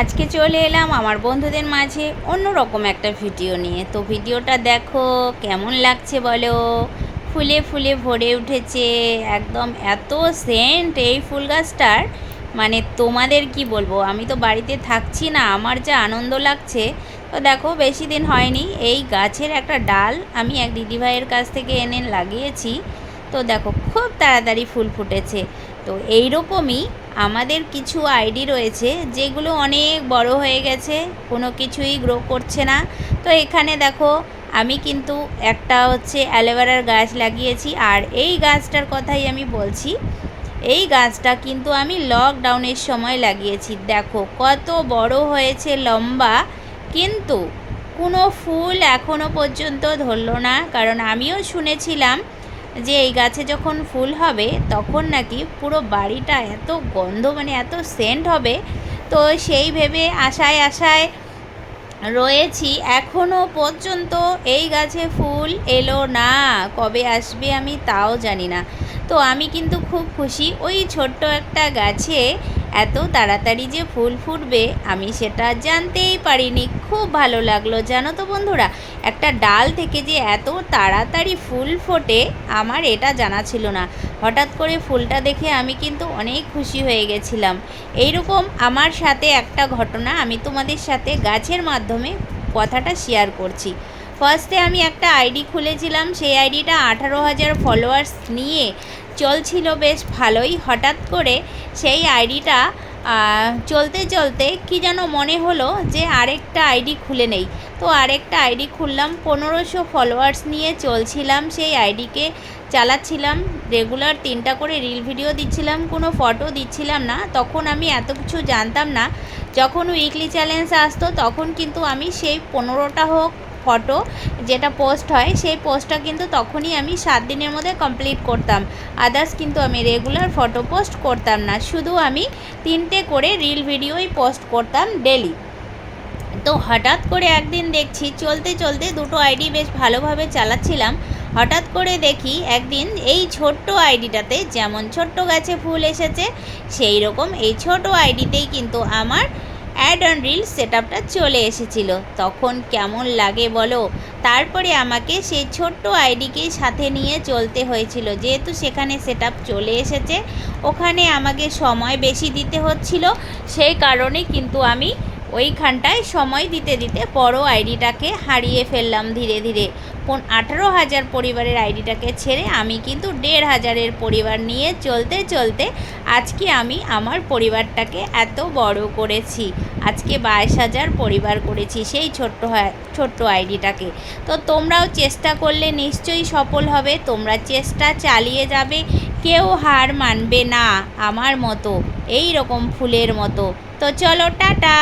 আজকে চলে এলাম আমার বন্ধুদের মাঝে অন্যরকম একটা ভিডিও নিয়ে। তো ভিডিওটা দেখো, কেমন লাগছে বলো? ফুলে ফুলে ভরে উঠেছে, একদম এত সেন্ট এই ফুল গাছটার। মানে তোমাদের কি বলব, আমি তো বাড়িতে থাকছি না, আমার যা আনন্দ লাগছে। তো দেখো, বেশি দিন হয়নি, এই গাছের একটা ডাল আমি এক দিদিভাইয়ের কাছ থেকে এনে লাগিয়েছি। তো দেখো, খুব তাড়াতাড়ি ফুল ফুটেছে। তো এই রকমই আমাদের কিছু আইডি রয়েছে, যেগুলো অনেক বড় হয়ে গেছে, কোনো কিছুই গ্রো করছে না। তো এখানে দেখো, আমি কিন্তু একটা হচ্ছে অ্যালোভেরার গাছ লাগিয়েছি, আর এই গাছটার কথাই আমি বলছি, এই গাছটা কিন্তু আমি লকডাউনের সময় লাগিয়েছি। দেখো, কত বড় হয়েছে, লম্বা, কিন্তু কোনো ফুল এখনও পর্যন্ত ধরলো না। কারণ আমিও শুনেছিলাম যে এই গাছে যখন ফুল হবে, তখন নাকি পুরো বাড়িটা এত গন্ধ মানে এত সেন্ট হবে। তো সেই ভেবে আশায় আশায় রয়েছি। এখনও পর্যন্ত এই গাছে ফুল এলো না। কবে আসবে আমি তাও জানি না। তো আমি কিন্তু খুব খুশি। ওই ছোট্ট একটা গাছে এত তাড়াতাড়ি যে ফুল ফুটবে, আমি সেটা জানতেই পারিনি। খুব ভালো লাগল জানো তো বন্ধুরা। একটা ডাল থেকে যে এত তাড়াতাড়ি ফুল ফোটে, আমার এটা জানা ছিল না। হঠাৎ করে ফুলটা দেখে আমি কিন্তু অনেক খুশি হয়ে গেছিলাম। এইরকম আমার সাথে একটা ঘটনা আমি তোমাদের সাথে গাছের মাধ্যমে কথাটা শেয়ার করছি। ফার্স্টে আমি একটা আইডি খুলেছিলাম, সেই আইডিটা আঠারো হাজার ফলোয়ার্স নিয়ে চলছিল বেশ ভালোই। হঠাৎ করে সেই আইডিটা চলতে চলতে কি যেন মনে হলো যে আরেকটা আইডি খুলে নেই। তো আরেকটা আইডি খুললাম, পনেরোশো ফলোয়ার্স নিয়ে চলছিলাম সেই আইডিকে। চালাচ্ছিলাম রেগুলার তিনটা করে রিল ভিডিও দিচ্ছিলাম, কোনো ফটো দিচ্ছিলাম না। তখন আমি এত কিছু জানতাম না। যখন উইকলি চ্যালেঞ্জ আসতো, তখন কিন্তু আমি সেই পনেরোটা হোক ফটো যেটা পোস্ট হয়, সেই পোস্টটা কিন্তু তখনই আমি সাত দিনের মধ্যে কমপ্লিট করতাম। আদার্স কিন্তু আমি রেগুলার ফটো পোস্ট করতাম না। শুধু আমি তিনটে করে রিল ভিডিওই পোস্ট করতাম ডেলি তো হঠাৎ করে একদিন দেখছি, চলতে চলতে দুটো আইডি বেশ ভালোভাবে চালাচ্ছিলাম। হঠাৎ করে দেখি একদিন এই ছোট্ট আইডিটাতে যেমন ছোট্ট গাছে ফুল এসেছে সেই রকম এই ছোট আইডিতেই কিন্তু আমার অ্যাড অন রিল সেট আপটা চলে এসেছিল। তখন কেমন লাগে বলো? তারপরে আমাকে সেই ছোট্ট আইডিকে সাথে নিয়ে চলতে হয়েছিল। যেহেতু সেখানে সেট চলে এসেছে, ওখানে আমাকে সময় বেশি দিতে হচ্ছিল। সেই কারণে কিন্তু আমি ওইখানটায় সময় দিতে দিতে বড় আইডিটাকে হারিয়ে ফেললাম ধীরে ধীরে। আঠারো হাজার পরিবারের আইডিটাকে ছেড়ে আমি কিন্তু দেড় হাজারের পরিবার নিয়ে চলতে চলতে আজকে আমি আমার পরিবারটাকে এত বড় করেছি। আজকে বাইশ হাজার পরিবার করেছি সেই ছোট্ট ছোট্ট আইডিটাকে। তো তোমরাও চেষ্টা করলে নিশ্চয়ই সফল হবে, তোমরা চেষ্টা চালিয়ে যাবে, কেউ হার মানবে না আমার মতো, এই রকম ফুলের মতো। তো চলো, টাটা!